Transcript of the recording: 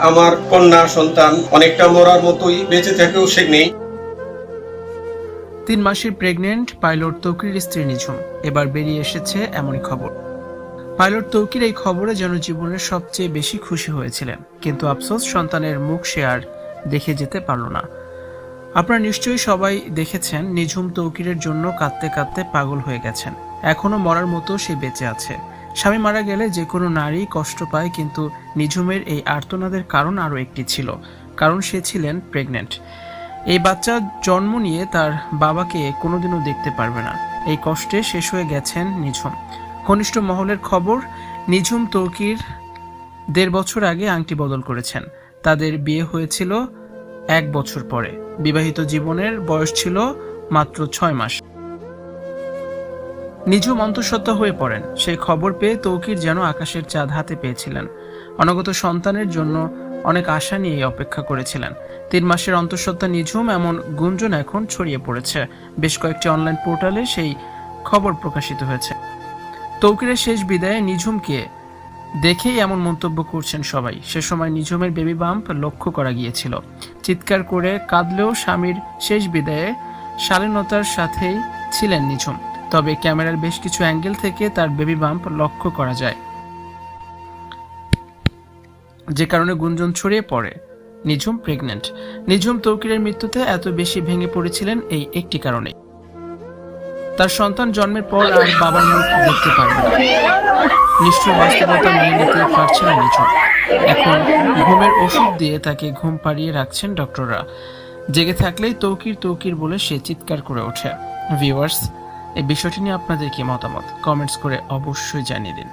আমার কন্যা সন্তান অনেকটা মরার মতোই বেঁচে থেকেও সে নেই। তিন মাসের প্রেগনেন্ট পাইলট তৌকির স্ত্রী নিঝুম। এবার বেরিয়ে এসেছে এমনই খবর। পাইলট তৌকির এই খবরে যেন জীবনের সবচেয়ে বেশি খুশি হয়েছিলেন। কিন্তু আফসোস, সন্তানের মুখ সে আর দেখে যেতে পারল না। আপনারা নিশ্চয়ই সবাই দেখেছেন, নিঝুম তৌকিরের জন্য কাঁদতে কাঁদতে পাগল হয়ে গেছেন। এখনও মরার মতো সে বেঁচে আছে। স্বামী মারা গেলে যে কোনো নারী কষ্ট পায়, কিন্তু নিঝুমের এই আর্তনাদের কারণ আরও একটি ছিল, কারণ সে ছিলেন প্রেগনেন্ট এই বাচ্চা জন্ম নিয়ে তার বাবাকে কোনোদিনও দেখতে পারবে না। এই কষ্টে শেষ হয়ে গেছেন নিঝুম। ঘনিষ্ঠ মহলের খবর, নিঝুম তৌকির দেড় বছর আগে আংটি বদল করেছেন। তাদের বিয়ে হয়েছিল এক বছর পরে। বিবাহিত জীবনের বয়স ছিল মাত্র ছয় মাস। নিঝুম অন্তঃসত্ত্বা হয়ে পড়েন। সেই খবর পেয়ে তৌকির যেন আকাশের চাঁদ হাতে পেয়েছিলেন। অনাগত সন্তানের জন্য অনেক আশা নিয়ে অপেক্ষা করেছিলেন। তিন মাসের অন্তঃসত্ত্বা নিঝুম এমন গুঞ্জন এখন ছড়িয়ে পড়েছে। বেশ কয়েকটি অনলাইন পোর্টালে সেই খবর প্রকাশিত হয়েছে। তৌকিরের শেষ বিদায়ে নিঝুমকে দেখেই এমন মন্তব্য করছেন সবাই। সে সময় নিঝুমের বেবি বাম্প লক্ষ্য করা গিয়েছিল। চিৎকার করে কাঁদলেও স্বামীর শেষ বিদায়ে শালীনতার সাথেই ছিলেন নিঝুম তবে ক্যামেরার বেশ কিছু অ্যাঙ্গেল থেকে তার বেবি বাম্প লক্ষ্য করা যায়। যে কারণে গুঞ্জন ছড়িয়ে পড়ে। নিঝুম প্রেগনেন্ট নিঝুম তৌকিরের মৃত্যুতে এত বেশি ভেঙে পড়েছিলেন এই একটি কারণে। তার সন্তান জন্মের পর আর বাবার মুখ দেখতে পারবে না। নিষ্ঠুর বাস্তবতা মেনে নিতে পারছে না নিঝুম। এখন ঘুমের ওষুধ দিয়ে তাকে ঘুম পাড়িয়ে রাখছেন ডক্টররা। জেগে থাকলেই তৌকির তৌকির বলে সে চিৎকার করে ওঠে। ভিউয়ার্স এই বিষয়টি নিয়ে আপনাদের কি মতামত? কমেন্টস করে অবশ্যই জানিয়ে দিন।